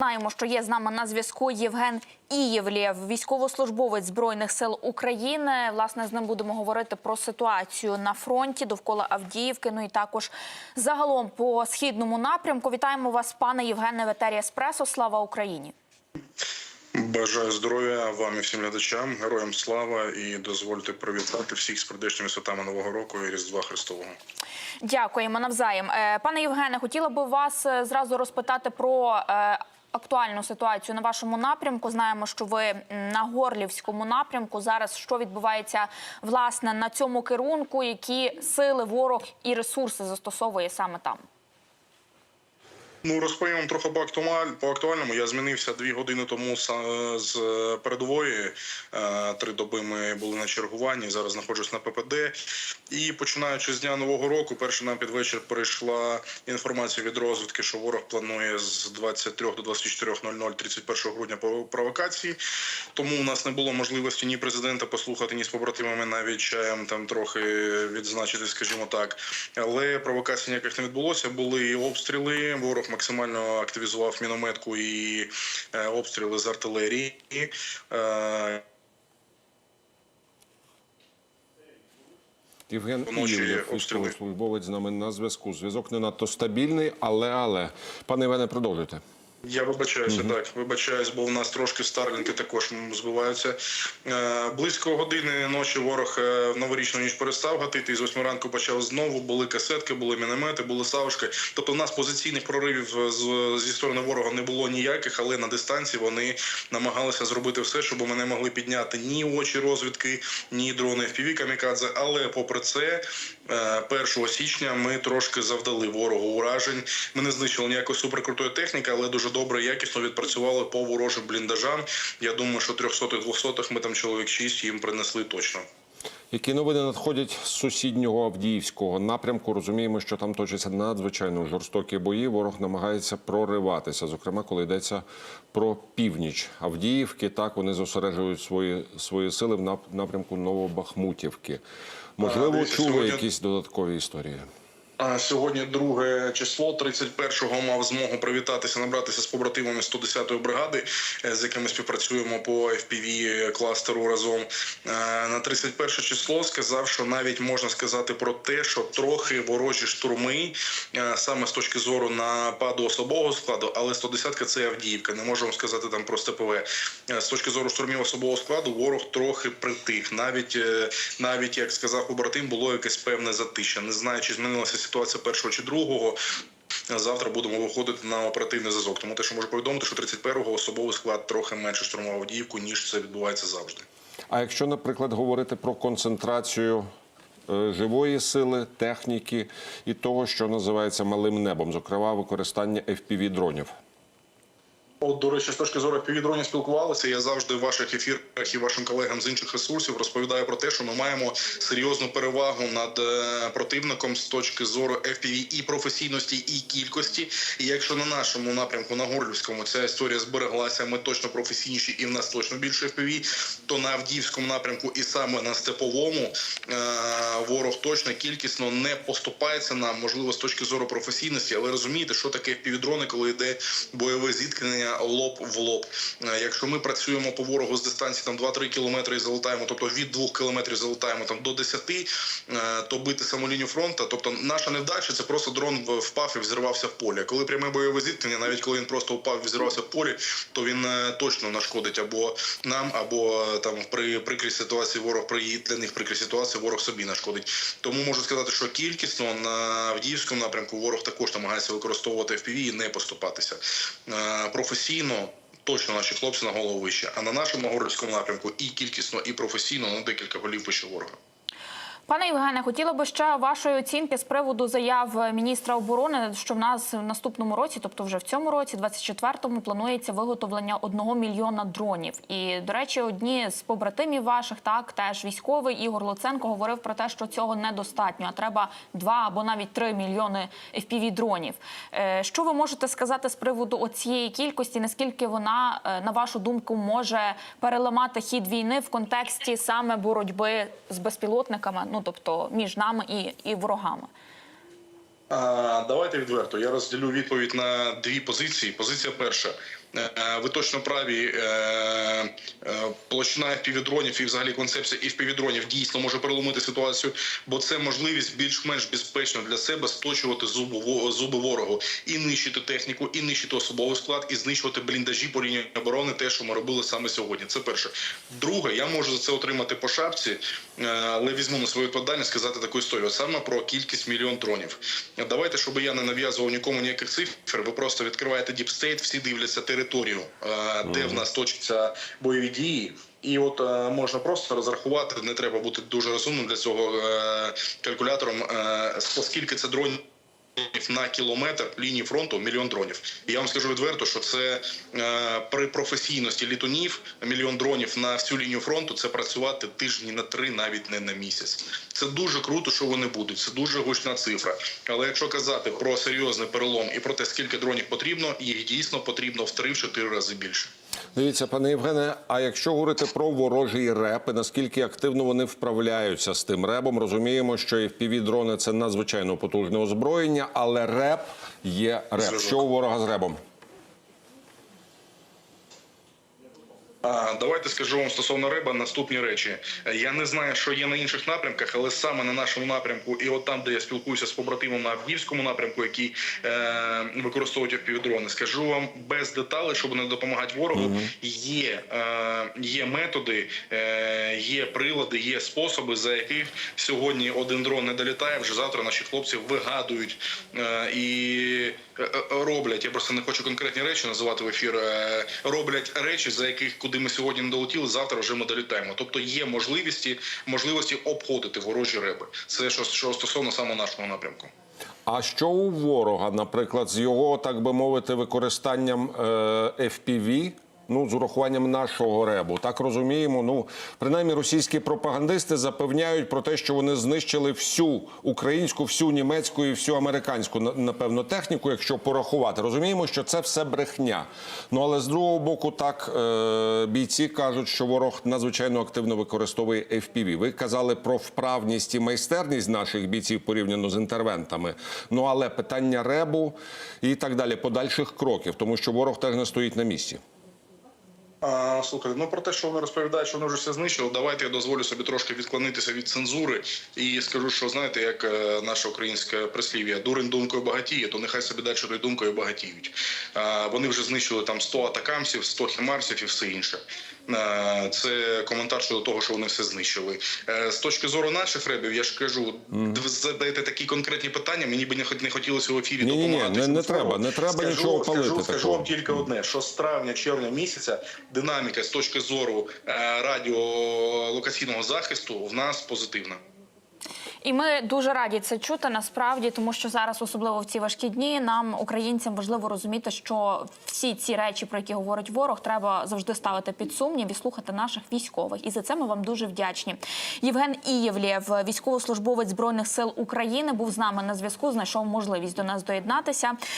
Знаємо, що є з нами на зв'язку Євген Ієвлєв, військовослужбовець збройних сил України. Власне, з ним будемо говорити про ситуацію на фронті довкола Авдіївки. Ну і також загалом по східному напрямку. Вітаємо вас, пане Євгене в етері Еспресо. Слава Україні! Бажаю здоров'я вам і всім глядачам, героям слава і дозвольте привітати всіх з прийдешніми святами Нового року і Різдва Христового. Дякуємо навзаєм. Е, Пане Євгене, хотіла би вас е, зразу розпитати про е, актуальну ситуацію на вашому напрямку. Знаємо, що ви на Горлівському напрямку. Зараз що відбувається власне на цьому керунку, які сили ворог і ресурси застосовує саме там. Ну розповім трохи по актуаль по актуальному. Я змінився дві години тому з передової. Е, Три доби ми були на чергуванні. Зараз знаходжусь на ППД. І починаючи з дня нового року, перше нам під вечір прийшла інформація від розвідки, що ворог планує з 23 до 24.00 31 грудня провокації. Тому у нас не було можливості ні президента послухати, ні з побратимами навіть чаєм там трохи відзначити, скажімо так. Але провокацій ніяких не відбулося. Були і обстріли. Ворог максимально активізував мінометку і е, обстріли з артилерії. Е, Євген Ієвлєв, військовослужбовець з нами на зв'язку. Зв'язок не надто стабільний, але але пане Іване, продовжуйте. Я вибачаюся, так вибачаюсь, бо в нас трошки старлінки також збиваються. Е, близько години ночі ворог е, в новорічну ніч перестав гатити. І з восьми ранку почав знову. Були касетки, були міномети, були савушки. Тобто, у нас позиційних проривів з, зі сторони ворога не було ніяких, але на дистанції вони намагалися зробити все, щоб ми не могли підняти ні очі розвідки, ні дрони FPV камікадзе. Але попри це, е, 1 січня ми трошки завдали ворогу уражень. Ми не знищили ніякої суперкрутої техніки, але дуже добре, якісно відпрацювали по ворожим бліндажам. Я думаю, що 300-х, 200-х ми там чоловік 6 їм принесли точно. Які новини надходять з сусіднього Авдіївського напрямку? Розуміємо, що там точаться надзвичайно жорстокі бої. Ворог намагається прориватися. Зокрема, коли йдеться про північ Авдіївки, так вони зосереджують свої свої сили в напрямку Новобахмутівки. Можливо, чули якісь додаткові історії. Сьогодні друге число, 31-го мав змогу привітатися, набратися з побратимами 110-ї бригади, е, з якими співпрацюємо по FPV кластеру разом. Е, На 31 число сказав, що навіть можна сказати про те, що трохи ворожі штурми е, саме з точки зору нападу особового складу, але 110-ка це Авдіївка. Не можемо сказати там про СТПВ. Е, З точки зору штурмів особового складу ворог трохи притих. Навіть навіть як сказав побратим, було якесь певне затища. Не знаю, чи змінилася ситуація першого чи другого. Завтра будемо виходити на оперативний зв'язок. Тому те, що можу повідомити, що 31-го особовий склад трохи менше штурмував Авдіївку, ніж це відбувається завжди. А якщо, наприклад, говорити про концентрацію е, живої сили, техніки і того, що називається малим небом, зокрема використання fpv дронів. От, до речі, з точки зору півдронів спілкувалися. Я завжди в ваших ефірах і вашим колегам з інших ресурсів розповідаю про те, що ми маємо серйозну перевагу над е, противником з точки зору FPV і професійності, і кількості. І якщо на нашому напрямку на Горлівському ця історія збереглася, ми точно професійніші і в нас точно більше FPV, то на Авдіївському напрямку і саме на степовому е, ворог точно кількісно не поступається нам, можливо, з точки зору професійності, але розумієте, що таке FPV-дрони, коли йде бойове зіткнення лоб в лоб. Е, Якщо ми працюємо по ворогу з дистанції там 2-3 кілометри і залетаємо, тобто від 2 кілометрів залетаємо там до 10, е, то бити саму лінію фронту. Тобто наша невдача це просто дрон впав і взірвався в полі. Коли пряме бойове зіткнення, навіть коли він просто впав і взірвався в полі, то він е, точно нашкодить або нам, або там при прикрій ситуації ворог при для них прикрій ситуації ворог собі нашкодить. Тому можу сказати, що кількісно на Авдіївському напрямку ворог також намагається використовувати FPV і не поступатися Е, професійно. Точно наші хлопці на голову вище. А на нашому городському напрямку і кількісно, і професійно на декілька голів вище ворога. Пане Євгене, хотіла би ще вашої оцінки з приводу заяв міністра оборони, що в нас в наступному році, тобто вже в цьому році, 24-му, планується виготовлення одного мільйона дронів. І до речі, одні з побратимів ваших, так теж військовий Ігор Луценко говорив про те, що цього недостатньо, а треба два або навіть три мільйони fpv дронів. Е, Що ви можете сказати з приводу оцієї кількості? Наскільки вона, е, на вашу думку, може переламати хід війни в контексті саме боротьби з безпілотниками? Ну тобто між нами і, і ворогами. Давайте відверто. Я розділю відповідь на дві позиції. Позиція перша. Е, Ви точно праві. е, е, Площина FPV-дронів і взагалі концепція FPV-дронів дійсно може переломити ситуацію, бо це можливість більш-менш безпечно для себе сточувати зуби, ворогу і нищити техніку, і нищити особовий склад, і знищувати бліндажі по лінії оборони. Те, що ми робили саме сьогодні. Це перше. друге, я можу за це отримати по шапці, е, але візьму на свою відповідальність сказати таку історію саме про кількість мільйон дронів. Давайте, щоб я не нав'язував нікому ніяких цифр. Ви просто відкриваєте діпстейт, всі дивляться територію, е, де в нас точаться бойові дії. І от е, можна просто розрахувати, не треба бути дуже розумним для цього е, калькулятором, е, оскільки це дронів на кілометр лінії фронту мільйон дронів. І я вам скажу відверто, що це е, при професійності літунів мільйон дронів на всю лінію фронту. Це працювати тижні на три, навіть не на місяць. Це дуже круто, що вони будуть. Це дуже гучна цифра. Але якщо казати про серйозний перелом і про те, скільки дронів потрібно, їх дійсно потрібно в 3-4 рази більше. Дивіться, пане Євгене, а якщо говорити про ворожий реп, і наскільки активно вони вправляються з тим ребом, розуміємо, що fpv дрони це надзвичайно потужне озброєння, але реп є реп. Що у ворога з ребом? Давайте скажу вам стосовно риба наступні речі. Я не знаю, що є на інших напрямках, але саме на нашому напрямку, і от там, де я спілкуюся з побратимом на Авдіївському напрямку, який е, використовують впівдрони, скажу вам без деталей, щоб не допомагати ворогу. Є, е, є методи, е, є прилади, є способи, за яких сьогодні один дрон не долітає. Вже завтра наші хлопці вигадують е, і роблять. Я просто не хочу конкретні речі називати в ефір. е, Роблять речі, за яких куди ми сьогодні не долетіли, завтра вже ми долітаємо. Тобто є можливості можливості обходити ворожі реби. Це що, що стосовно саме нашого напрямку. А що у ворога, наприклад, з його, так би мовити, використанням е, FPV? Ну, з урахуванням нашого ребу, так розуміємо. Ну, принаймні, російські пропагандисти запевняють про те, що вони знищили всю українську, всю німецьку і всю американську, на- напевно, техніку, якщо порахувати. Розуміємо, що це все брехня. Ну але з другого боку, так е, бійці кажуть, що ворог надзвичайно активно використовує FPV. Ви казали про вправність і майстерність наших бійців порівняно з інтервентами. Ну але питання ребу і так далі, подальших кроків, тому що ворог теж не стоїть на місці. А, слухайте, ну про те, що вони розповідають, що вони вже все знищили. Давайте я дозволю собі трошки відклонитися від цензури і скажу, що знаєте, як е, наше українське прислів'я, дурень думкою багатіє, то нехай собі далі тою думкою багатіють. А, вони вже знищили там 100 атакамсів, 100 хімарсів і все інше. А, це коментар щодо того, що вони все знищили. Е, з точки зору наших ребів, я ж кажу, ви задаєте такі конкретні питання. Мені би не не хотілося в ефірі Ні-ні-ні, не- не треба, не треба скажу, нічого палити Скажу, скажу вам тільки одне: що з травня, червня місяця динаміка з точки зору е, радіолокаційного захисту в нас позитивна. І ми дуже раді це чути насправді, тому що зараз, особливо в ці важкі дні, нам, українцям, важливо розуміти, що всі ці речі, про які говорить ворог, треба завжди ставити під сумнів і слухати наших військових. І за це ми вам дуже вдячні. Євген Ієвлєв, військовослужбовець збройних сил України, був з нами на зв'язку. Знайшов можливість до нас доєднатися.